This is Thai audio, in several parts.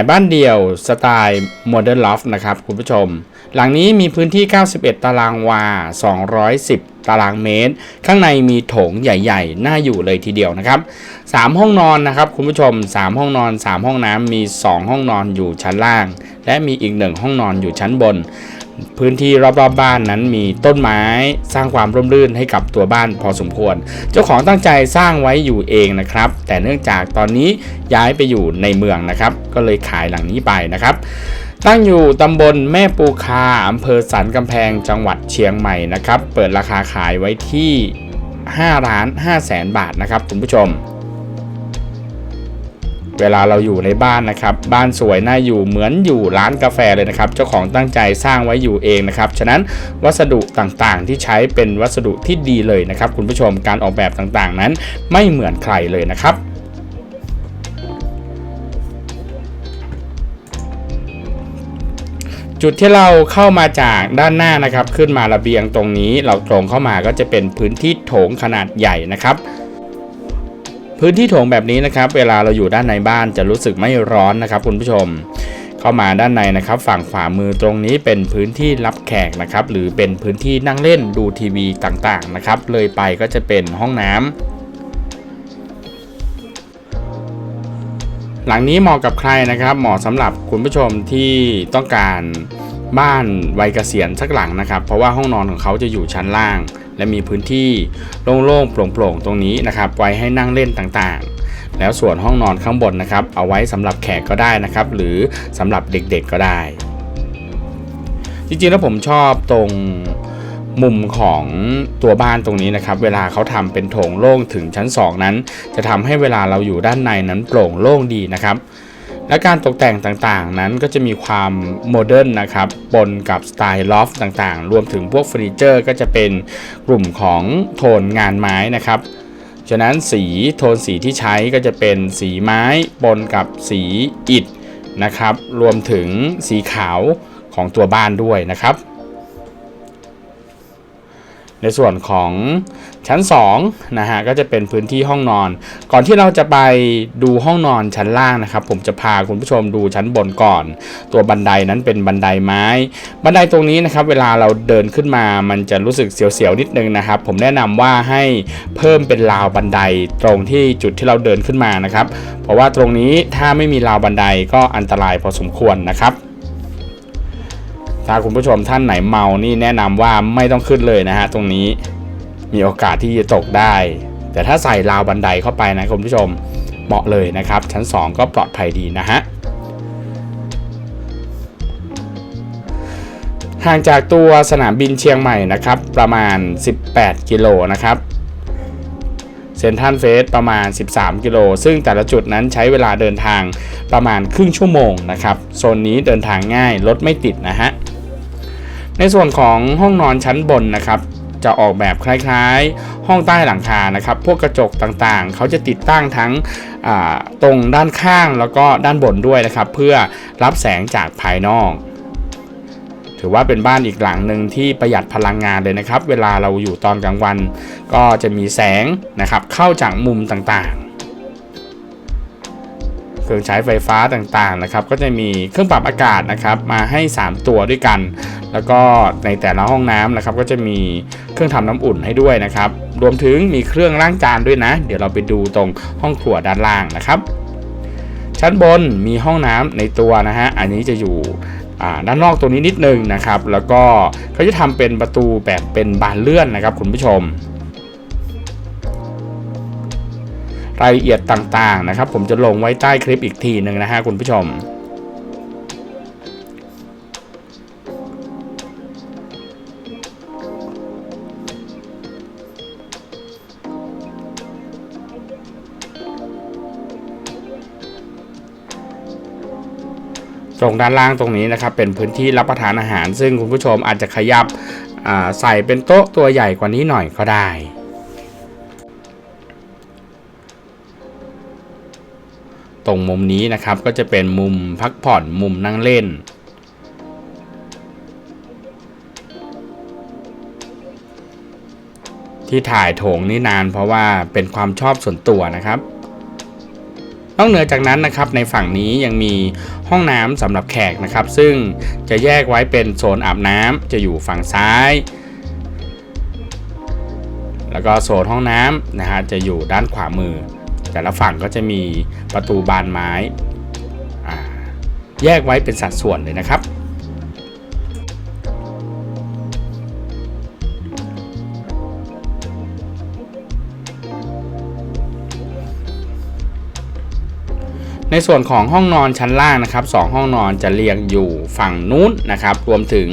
ายบ้านเดี่ยวสไตล์โมเดิร์นลอฟนะครับคุณผู้ชม หลังนี้มีพื้นที่ 91 ตารางวา 210 ตารางเมตร ข้างในมีโถงใหญ่ๆ น่าอยู่เลยทีเดียวนะครับ 3 ห้องนอนนะครับคุณผู้ชม 3 ห้องนอน 3 ห้องน้ำมี 2 ห้องนอนอยู่ชั้นล่าง และมีอีก 1 ห้องนอนอยู่ชั้นบน พื้นที่รอบๆบบ้านนั้นมีต้นไม้สร้างความร่มรื่นให้กับตัวบ้านพอสมควร เจ้าของตั้งใจสร้างไว้อยู่เองนะครับ แต่เนื่องจากตอนนี้ย้ายไปอยู่ในเมืองนะครับ ก็เลยขายหลังนี้ไปนะครับตั้งอยู่ตำบลแม่ปูคาอำเภอสันกำแพงจังหวัดเชียงใหม่นะครับ เปิดราคาขายไว้ที่ 5 ล้าน5แสนบาทนะครับคุณผู้ชม เวลาเราอยู่ในบ้านนะครับ บ้านสวยน่าอยู่เหมือนอยู่ร้านกาแฟเลยนะครับ เจ้าของตั้งใจสร้างไว้อยู่เองนะครับ ฉะนั้นวัสดุต่างๆ ที่ใช้เป็นวัสดุที่ดีเลยนะครับ คุณผู้ชมการออกแบบต่างๆ นั้นไม่เหมือนใครเลยนะครับจุดที่เราเข้ามาจากด้านหน้านะครับ ขึ้นมาระเบียงตรงนี้เราตรงเข้ามาก็จะเป็นพื้นที่โถงขนาดใหญ่นะครับ พื้นที่โถงแบบนี้นะครับ เวลาเราอยู่ด้านในบ้านจะรู้สึกไม่ร้อนนะครับ คุณผู้ชม เข้ามาด้านในนะครับ ฝั่งขวามือตรงนี้เป็นพื้นที่รับแขกนะครับ หรือเป็นพื้นที่นั่งเล่นดูทีวีต่างๆนะครับ เลยไปก็จะเป็นห้องน้ำหลังนี้เหมาะกับใครนะครับ เหมาะสำหรับคุณผู้ชมที่ต้องการบ้านวัยเกษียณสักหลังนะครับ เพราะว่าห้องนอนของเขาจะอยู่ชั้นล่าง และมีพื้นที่โล่งๆโปร่งๆตรงนี้นะครับไว้ให้นั่งเล่นต่างๆแล้วส่วนห้องนอนข้างบนนะครับ เอาไว้สำหรับแขกก็ได้นะครับ หรือสำหรับเด็กๆก็ได้ จริงๆแล้วผมชอบตรงมุมของตัวบ้านตรงนี้นะครับ เวลาเขาทำเป็นโถงโล่งถึงชั้น 2 นั้น จะทำให้เวลาเราอยู่ด้านในนั้นโปร่งโล่งดีนะครับ และการตกแต่งต่างๆ นั้นก็จะมีความโมเดิร์นนะครับปนกับสไตล์ลอฟต่างๆ รวมถึงพวกเฟอร์นิเจอร์ก็จะเป็นกลุ่มของโทนงานไม้นะครับฉะนั้นสีโทนสีที่ใช้ก็จะเป็นสีไม้ปนกับสีอิฐนะครับ รวมถึงสีขาวของตัวบ้านด้วยนะครับ ในส่วนของชั้น2นะฮะก็จะเป็นพื้นที่ห้องนอน ก่อนที่เราจะไปดูห้องนอนชั้นล่างนะครับ ผมจะพาคุณผู้ชมดูชั้นบนก่อน ตัวบันไดนั้นเป็นบันไดไม้ บันไดตรงนี้นะครับ เวลาเราเดินขึ้นมามันจะรู้สึกเสียวๆนิดนึงนะครับ ผมแนะนำว่าให้เพิ่มเป็นราวบันไดตรงที่จุดที่เราเดินขึ้นมานะครับ เพราะว่าตรงนี้ถ้าไม่มีราวบันไดก็อันตรายพอสมควรนะครับ ถ้าคุณผู้ชมท่านไหนเมานี่แนะนำว่าไม่ต้องขึ้นเลยนะฮะตรงนี้มีโอกาสที่จะตกได้ แต่ถ้าใส่ราวบันไดเข้าไปนะคุณผู้ชมเหมาะเลยนะครับ ชั้น 2 ก็ปลอดภัยดีนะฮะห่างจากตัวสนามบินเชียงใหม่นะครับ ประมาณ 18 กิโลนะครับ เซนทรัลเฟสประมาณ 13 กิโล ซึ่งแต่ละจุดนั้นใช้เวลาเดินทางประมาณครึ่งชั่วโมงนะครับ โซนนี้เดินทางง่าย รถไม่ติดนะฮะ ในส่วนของห้องนอนชั้นบนนะครับจะออกแบบคล้ายๆ ห้องใต้หลังคานะครับ พวกกระจกต่างๆ เขาจะติดตั้งทั้งตรงด้านข้างแล้วก็ด้านบนด้วยนะครับ เพื่อรับแสงจากภายนอก ถือว่าเป็นบ้านอีกหลังหนึ่งที่ประหยัดพลังงานเลยนะครับ เวลาเราอยู่ตอนกลางวัน ก็จะมีแสงนะครับเข้าจากมุมต่างๆ เครื่องใช้ไฟฟ้าต่างๆนะครับ ก็จะมีเครื่องปรับอากาศนะครับมาให้ 3 ตัวด้วยกัน แล้วก็ในแต่ละห้องน้ำนะครับ ก็จะมีเครื่องทำน้ำอุ่นให้ด้วยนะครับ รวมถึงมีเครื่องล้างจานด้วยนะ เดี๋ยวเราไปดูตรงห้องครัวด้านล่างนะครับชั้นบนมีห้องน้ำในตัวนะฮะ อันนี้จะอยู่ ด้านนอกตัวนี้นิดนึงนะครับ แล้วก็เขาจะทำเป็นประตูแบบเป็นบานเลื่อนนะครับ คุณผู้ชมรายละเอียดต่างๆนะครับ ผมจะลงไว้ใต้คลิปอีกทีหนึ่งนะฮะคุณผู้ชม ตรงด้านล่างตรงนี้นะครับเป็นพื้นที่รับประทานอาหาร ซึ่งคุณผู้ชมอาจจะขยับใส่เป็นโต๊ะตัวใหญ่กว่านี้หน่อยก็ได้ตรงมุมนี้นะครับก็จะเป็นมุมพักผ่อนมุมนั่งเล่น ที่ถ่ายโถงนี่นานเพราะว่าเป็นความชอบส่วนตัวนะครับ นอกเหนือจากนั้นนะครับในฝั่งนี้ยังมีห้องน้ำสำหรับแขกนะครับ ซึ่งจะแยกไว้เป็นโซนอาบน้ำจะอยู่ฝั่งซ้าย แล้วก็โซนห้องน้ำนะฮะจะอยู่ด้านขวามือ แต่ละฝั่งก็จะมีประตูบานไม้ แยกไว้เป็นสัดส่วนเลยนะครับ ในส่วนของห้องนอนชั้นล่างนะครับสองห้องนอนจะเรียงอยู่ฝั่งนู้นนะครับ รวมถึง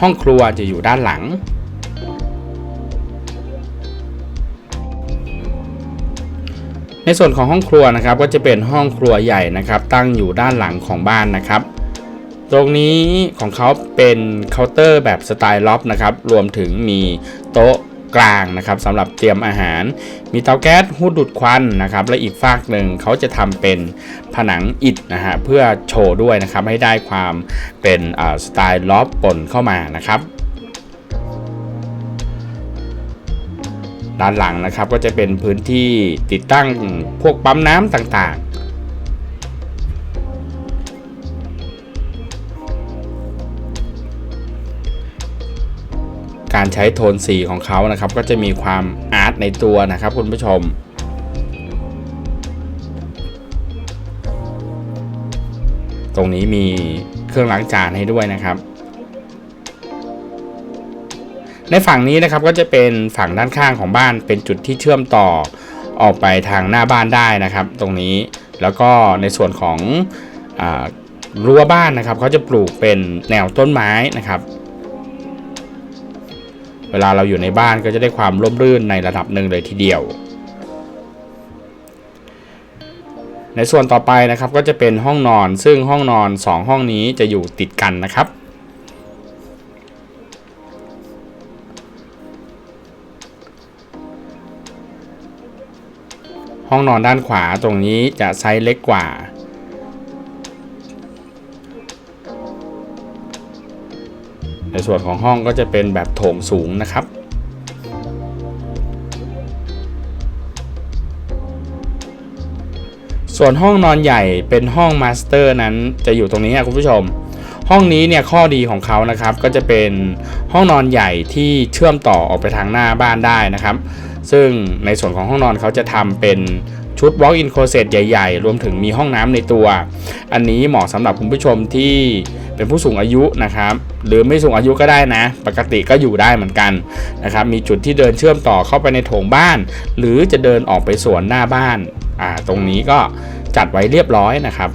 ห้องครัวจะอยู่ด้านหลังในส่วนของห้องครัวนะครับก็จะเป็นห้องครัวใหญ่นะครับ ตั้งอยู่ด้านหลังของบ้านนะครับ ตรงนี้ของเขาเป็นเคาน์เตอร์แบบสไตล์ล็อบนะครับ รวมถึงมีโต๊ะ กลางนะครับสำหรับเตรียมอาหาร มีเตาแก๊สหูดดูดควันนะครับและอีกฝากหนึ่งเขาจะทำเป็นผนังอิฐนะฮะเพื่อโชว์ด้วยนะครับให้ได้ความเป็นสไตล์ล็อบปนเข้ามานะครับด้านหลังนะครับก็จะเป็นพื้นที่ติดตั้งพวกปั๊มน้ำต่างๆ การใช้โทนสีของเขานะครับ ก็จะมีความอาร์ตในตัวนะครับคุณผู้ชมตรงนี้มีเครื่องล้างจานให้ด้วยนะครับ ในฝั่งนี้นะครับก็จะเป็นฝั่งด้านข้างของบ้านเป็นจุดที่เชื่อมต่อออกไปทางหน้าบ้านได้นะครับ ตรงนี้แล้วก็ในส่วนของอรั้วบ้านนะครับเขาจะปลูกเป็นแนวต้นไม้นะครับ เวลาเราอยู่ในบ้านก็จะได้ความร่มรื่นในระดับหนึ่งเลยทีเดียว ในส่วนต่อไปนะครับก็จะเป็นห้องนอน ซึ่งห้องนอน 2 ห้องนี้จะอยู่ติดกันนะครับห้องนอนด้านขวาตรงนี้จะไซส์เล็กกว่า ส่วนของห้องก็จะเป็นแบบโถงสูงนะครับ ส่วนห้องนอนใหญ่เป็นห้องมาสเตอร์นั้นจะอยู่ตรงนี้ครับคุณผู้ชม ห้องนี้เนี่ยข้อดีของเขานะครับ ก็จะเป็นห้องนอนใหญ่ที่เชื่อมต่อออกไปทางหน้าบ้านได้นะครับ ซึ่งในส่วนของห้องนอนเขาจะทำเป็น ชุด walk-in closet ใหญ่ ๆ รวมถึงมีห้องน้ำในตัว อันนี้เหมาะสำหรับคุณผู้ชมที่เป็นผู้สูงอายุนะครับ หรือไม่สูงอายุก็ได้นะ ปกติก็อยู่ได้เหมือนกันนะครับ มีจุดที่เดินเชื่อมต่อเข้าไปในโถงบ้าน หรือจะเดินออกไปสวนหน้าบ้าน อ่า ตรงนี้ก็จัดไว้เรียบร้อยนะครับ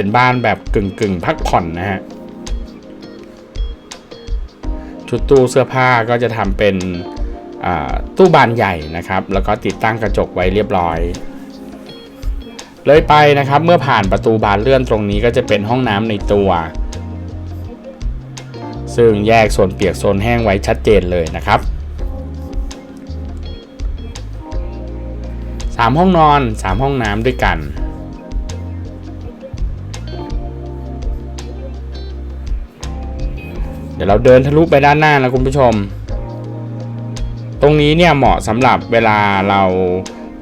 เป็นบ้านแบบกึ่งกึ่งพักผ่อนนะฮะ ชุดตู้เสื้อผ้าก็จะทำเป็นตู้บานใหญ่นะครับ แล้วก็ติดตั้งกระจกไว้เรียบร้อย เลยไปนะครับเมื่อผ่านประตูบานเลื่อนตรงนี้ก็จะเป็นห้องน้ำในตัว ซึ่งแยกโซนเปียกโซนแห้งไว้ชัดเจนเลยนะครับ3ห้องนอน 3 ห้องน้ำด้วยกัน ดี๋ยวเราเดินทะลุไปด้านหน้านะคุณผู้ชม ตรงนี้เนี่ยเหมาะสำหรับเวลาเรา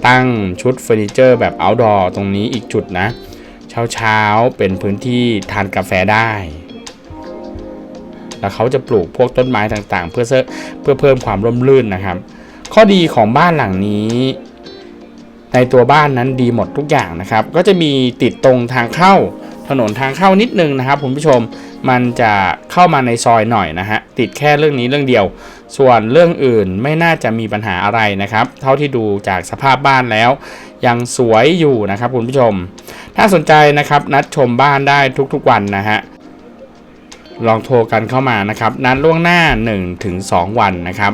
ตั้งชุดเฟอร์นิเจอร์แบบ outdoor ตรงนี้อีกจุดนะ เช้าเช้าเป็นพื้นที่ทานกาแฟได้ แล้วเขาจะปลูกพวกต้นไม้ต่างๆ เพื่อเเพื่อเพิ่มความร่มรื่นนะครับ ข้อดีของบ้านหลังนี้ ในตัวบ้านนั้นดีหมดทุกอย่างนะครับ ก็จะมีติดตรงทางเข้าถนนทางเข้านิดนึงนะครับคุณผู้ชม มันจะเข้ามาในซอยหน่อยนะฮะติดแค่เรื่องนี้เรื่องเดียว ส่วนเรื่องอื่นไม่น่าจะมีปัญหาอะไรนะครับ เท่าที่ดูจากสภาพบ้านแล้ว ยังสวยอยู่นะครับคุณผู้ชม ถ้าสนใจนะครับนัดชมบ้านได้ทุกๆวันนะฮะลองโทรกันเข้ามานะครับ นัดล่วงหน้า 1-2 วันนะครับ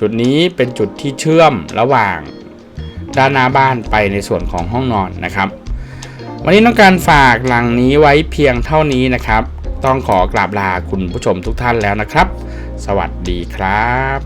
จุดนี้เป็นจุดที่เชื่อมระหว่างด้านหน้าบ้านไปในส่วนของห้องนอนนะครับ วันนี้ต้องการฝากหลังนี้ไว้เพียงเท่านี้นะครับ ต้องขอกราบลาคุณผู้ชมทุกท่านแล้วนะครับ สวัสดีครับ